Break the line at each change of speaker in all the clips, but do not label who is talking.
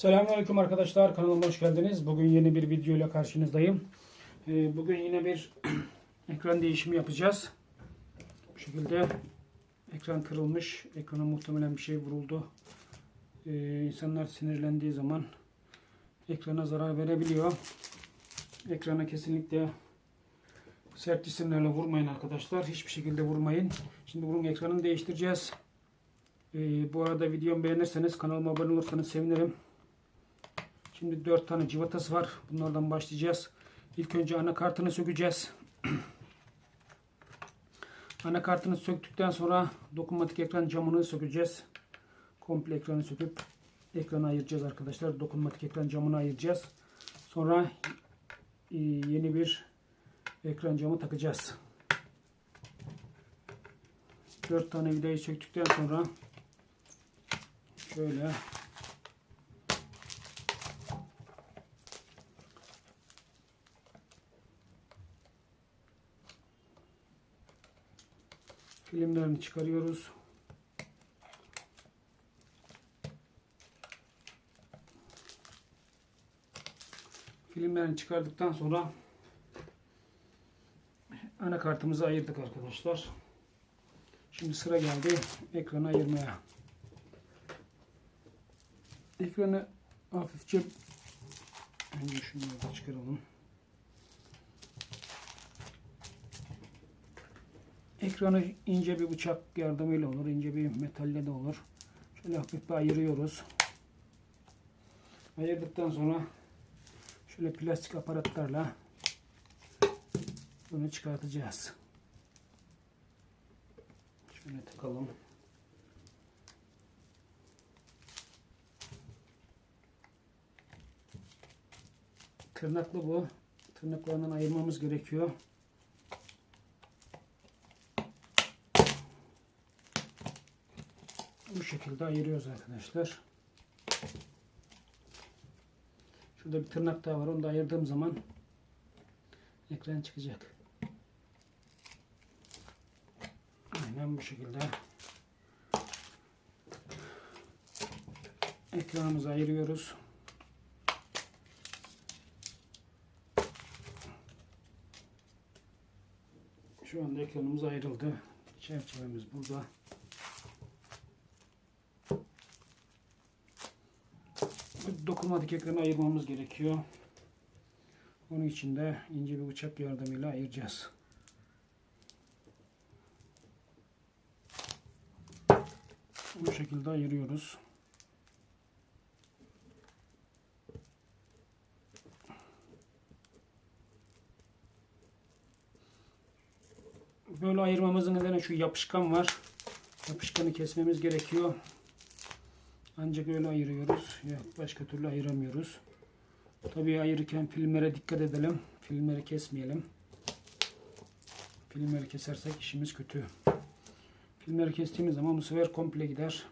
Selamünaleyküm arkadaşlar. Kanalıma hoş geldiniz. Bugün yeni bir video ile karşınızdayım. Ee, Bugün yine bir ekran değişimi yapacağız. Bu şekilde ekran kırılmış. Ekrana muhtemelen bir şey vuruldu. Ee, İnsanlar sinirlendiği zaman ekrana zarar verebiliyor. Ekrana kesinlikle sert cisimlerle vurmayın arkadaşlar. Hiçbir şekilde vurmayın. Şimdi bunun ekranını değiştireceğiz. Ee, bu arada videomu beğenirseniz kanalıma abone olursanız sevinirim. Şimdi 4 tane civatası var. Bunlardan başlayacağız. İlk önce anakartını sökeceğiz. anakartını söktükten sonra dokunmatik ekran camını sökeceğiz. Komple ekranı söküp ekranı ayıracağız arkadaşlar. Dokunmatik ekran camını ayıracağız. Sonra e, yeni bir ekran camı takacağız. 4 tane vidayı söktükten sonra şöyle filmlerini çıkarıyoruz. Filmlerini çıkardıktan sonra anakartımızı ayırdık arkadaşlar. Şimdi sıra geldi ekranı ayırmaya. Ekranı hafifçe önce şunları da çıkaralım. Ekranı ince bir bıçak yardımıyla olur, ince bir metalle de olur. Şöyle hafif bir ayırıyoruz. Ayırdıktan sonra şöyle plastik aparatlarla bunu çıkartacağız. Şöyle takalım. Tırnaklı bu. Tırnaklarından ayırmamız gerekiyor. Bu şekilde ayırıyoruz arkadaşlar. Şurada bir tırnak daha var. Onu da ayırdığım zaman ekran çıkacak. Aynen bu şekilde. Ekranımızı ayırıyoruz. Şu anda ekranımız ayrıldı. Çerçevemiz burada. Dokunmatik ekranı ayırmamız gerekiyor. Onun için de ince bir bıçak yardımıyla ayıracağız. Bu şekilde ayırıyoruz. Böyle ayırmamızın nedeni şu yapışkan var. Yapışkanı kesmemiz gerekiyor. Ancak öyle ayırıyoruz. Ya başka türlü ayıramıyoruz. Tabii ayırırken filmlere dikkat edelim. Filmleri kesmeyelim. Filmleri kesersek işimiz kötü. Filmleri kestiğimiz zaman bu sefer komple gider.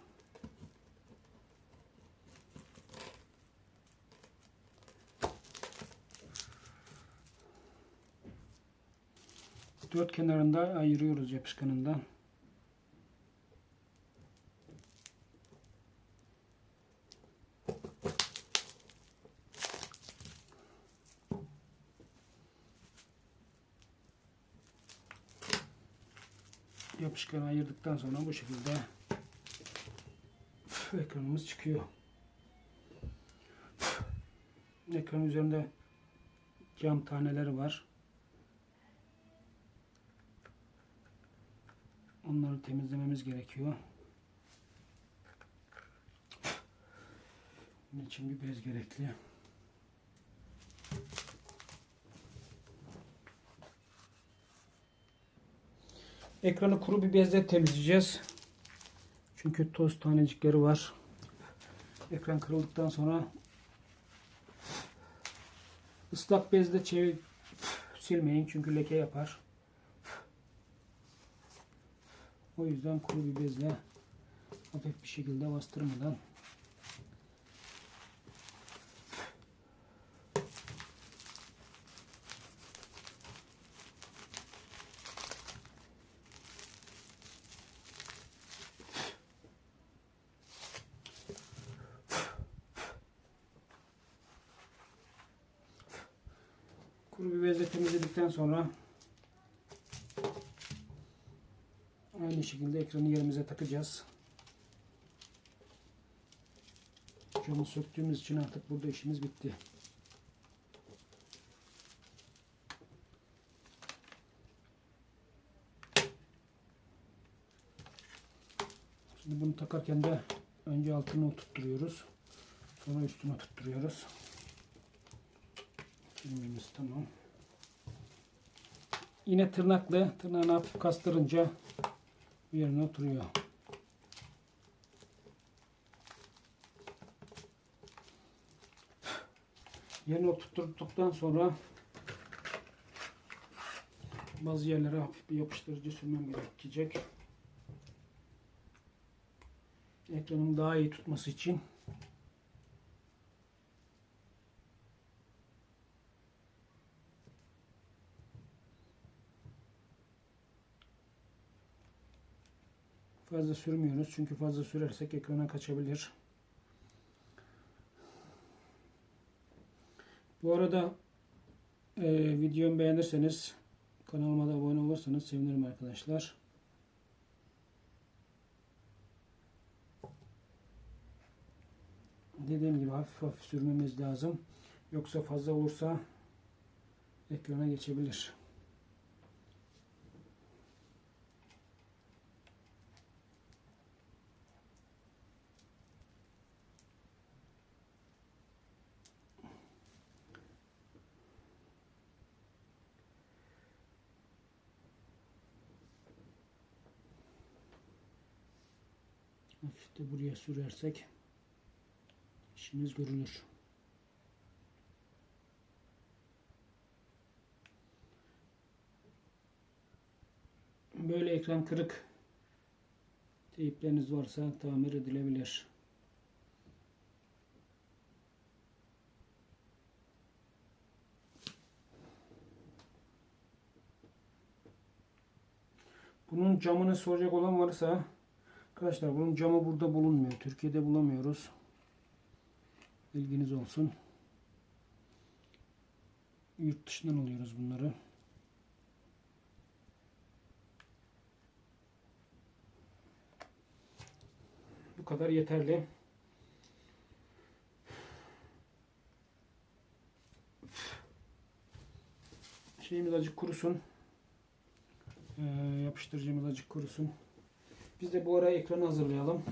Dört kenarında ayırıyoruz yapışkanından. Yapışkanı ayırdıktan sonra bu şekilde ekranımız çıkıyor. Ekran üzerinde cam taneleri var. Onları temizlememiz gerekiyor. Bunun için bir bez gerekli. Ekranı kuru bir bezle temizleyeceğiz. Çünkü toz tanecikleri var. Ekran kırıldıktan sonra ıslak bezle çevir silmeyin çünkü leke yapar. O yüzden kuru bir bezle hafif bir şekilde bastırmadan Kuru bir bezle temizledikten sonra aynı şekilde ekranı yerimize takacağız. Camı söktüğümüz için artık burada işimiz bitti. Şimdi bunu takarken de önce altını oturtturuyoruz. Sonra üstüne tutturuyoruz. Filmimiz tamam. Yine tırnaklı. Tırnağını hafif kastırınca yerine oturuyor. Yerine oturttuktan sonra bazı yerlere hafif bir yapıştırıcı sürmem gerekecek. Ekranın daha iyi tutması için fazla sürmüyoruz. Çünkü fazla sürersek ekrana kaçabilir. Bu arada e, videomu beğenirseniz kanalıma da abone olursanız sevinirim arkadaşlar. Dediğim gibi hafif hafif sürmemiz lazım. Yoksa fazla olursa ekrana geçebilir. Hafif de buraya sürersek işimiz görülür. Böyle ekran kırık teyipleriniz varsa tamir edilebilir. Bunun camını soracak olan varsa arkadaşlar bunun camı burada bulunmuyor. Türkiye'de bulamıyoruz. Bilginiz olsun. Yurt dışından alıyoruz bunları. Bu kadar yeterli. Şeyimiz acık kurusun. Ee, yapıştırıcımız acık kurusun. Biz de bu ara ekranı hazırlayalım.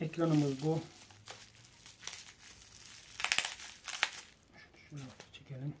Ekranımız bu. Şöyle çekelim.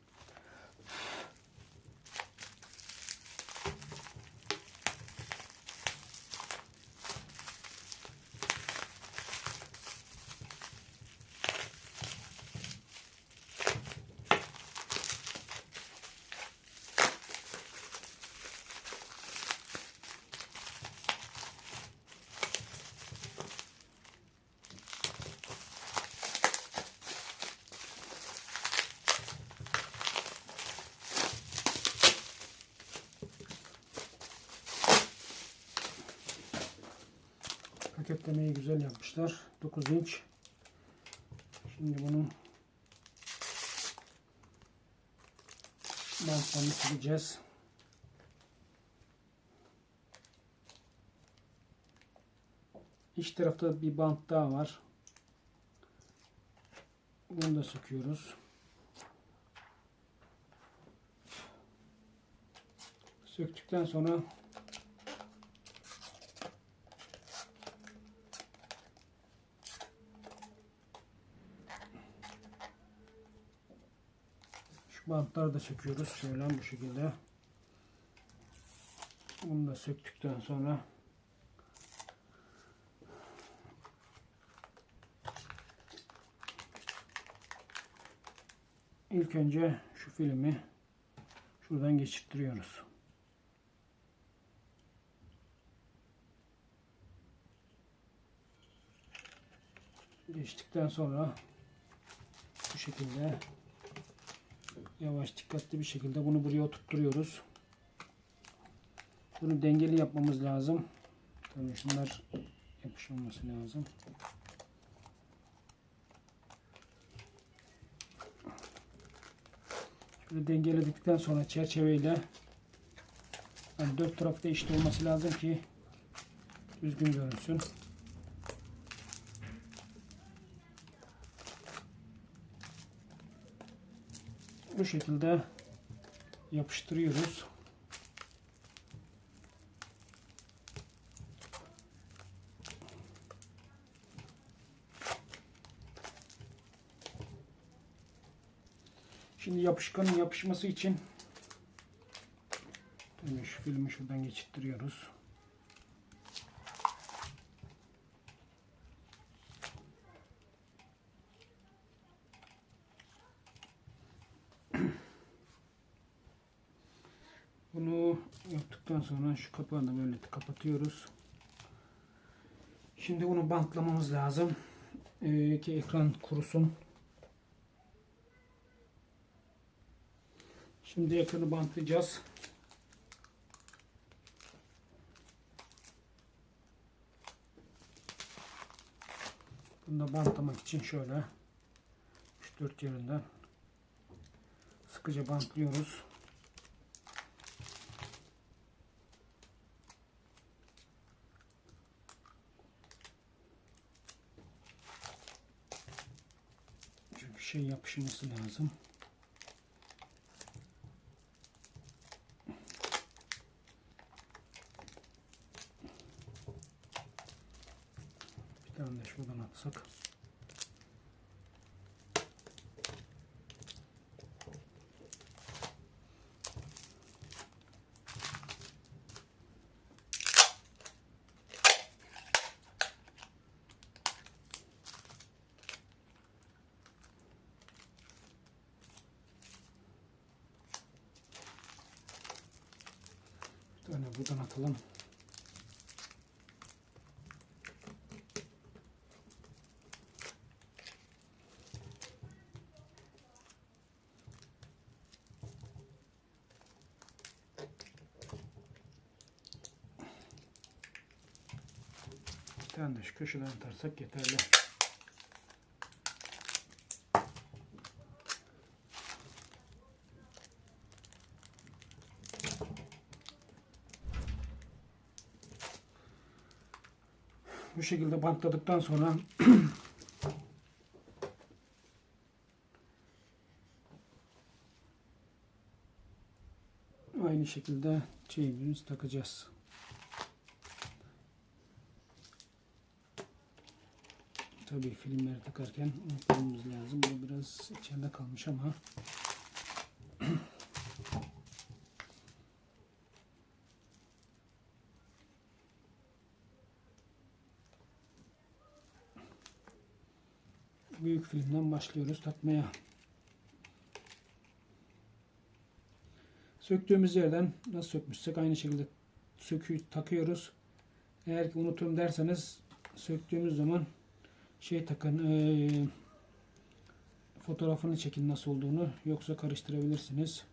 Paketlemeyi güzel yapmışlar. 9 inç. Şimdi bunun bantlarını sileceğiz. İç tarafta bir bant daha var. Bunu da söküyoruz. Söktükten sonra bantları da söküyoruz. Şöyle bu şekilde. Bunu da söktükten sonra ilk önce şu filmi şuradan geçirtiyoruz. Geçtikten sonra bu şekilde yavaş dikkatli bir şekilde bunu buraya oturtturuyoruz. Bunu dengeli yapmamız lazım. Tabii şunlar yapışmaması lazım. Şöyle dengeledikten sonra çerçeveyle yani dört tarafta eşit olması lazım ki düzgün görünsün. Bu şekilde yapıştırıyoruz. Şimdi yapışkanın yapışması için şu filmi şuradan geçittiriyoruz. Bunu yaptıktan sonra şu kapağını böyle kapatıyoruz. Şimdi bunu bantlamamız lazım. Ee, ki ekran kurusun. Şimdi ekranı bantlayacağız. Bunu da bantlamak için şöyle 3-4 yerinden sıkıca bantlıyoruz. Çünkü şey yapışması lazım. Bir tane de şuradan atsak. Bir tane buradan atalım. Bir tane de şu köşeden atarsak yeterli. Bu şekilde bantladıktan sonra aynı şekilde şeyimizi takacağız. Tabii filmleri takarken unutmamamız lazım. Bu biraz içeride kalmış ama filmden başlıyoruz takmaya. Söktüğümüz yerden nasıl sökmüşsek aynı şekilde söküyü takıyoruz. Eğer ki unutum derseniz söktüğümüz zaman şey takın eee, fotoğrafını çekin nasıl olduğunu yoksa karıştırabilirsiniz.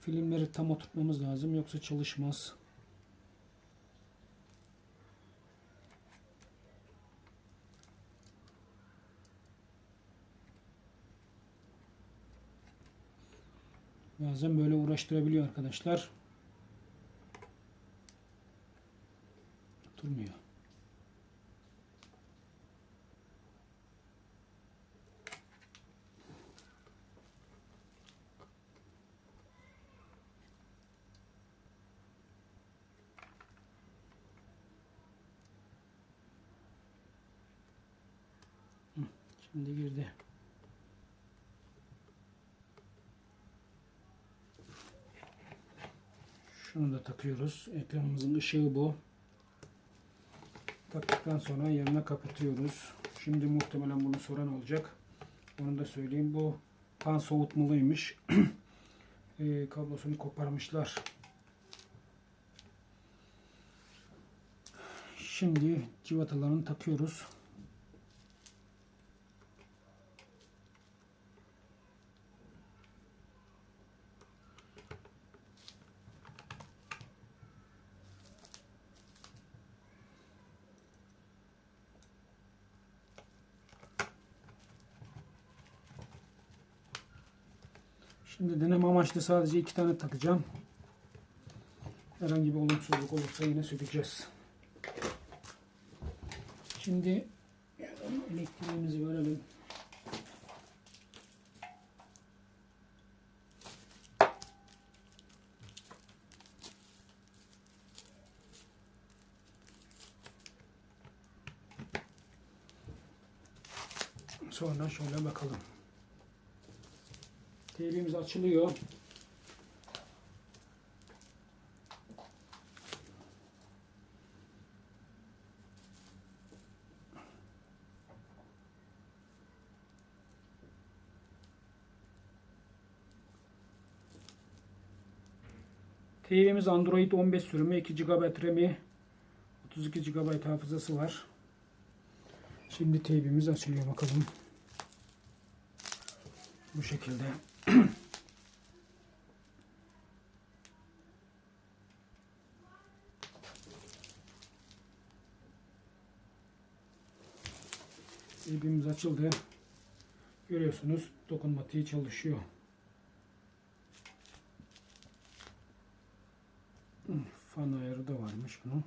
Filmleri tam oturtmamız lazım yoksa çalışmaz. Bazen böyle uğraştırabiliyor arkadaşlar. Durmuyor. Şimdi girdi. Şunu da takıyoruz. Ekranımızın ışığı bu. Taktıktan sonra yerine kapatıyoruz. Şimdi muhtemelen bunu soran olacak. Onu da söyleyeyim. Bu fan soğutmalıymış. e, kablosunu koparmışlar. Şimdi civatalarını takıyoruz. Şimdi amaçlı sadece iki tane takacağım. Herhangi bir olumsuzluk olursa yine sökeceğiz. Şimdi elektriğimizi verelim. Sonra şöyle bakalım. Teybimiz açılıyor. TV'miz Android 15 sürümü 2 GB RAM'i 32 GB hafızası var. Şimdi teybimiz açılıyor bakalım. Bu şekilde. Teybimiz açıldı. Görüyorsunuz dokunmatiği çalışıyor. Fan ayarı da varmış bunun.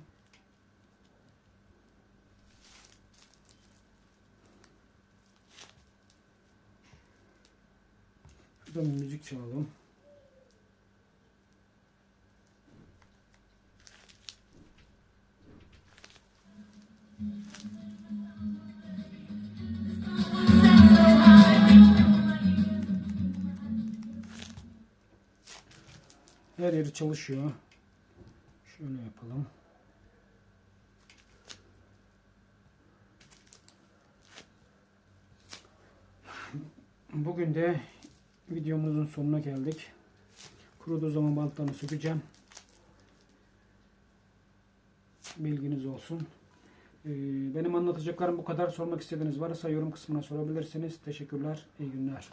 Şuradan müzik çalalım. Her yeri çalışıyor. Şöyle yapalım. Bugün de videomuzun sonuna geldik. Kuruduğu zaman bantlarını sökeceğim. Bilginiz olsun. Ee, Benim anlatacaklarım bu kadar. Sormak istediğiniz varsa yorum kısmına sorabilirsiniz. Teşekkürler. İyi günler.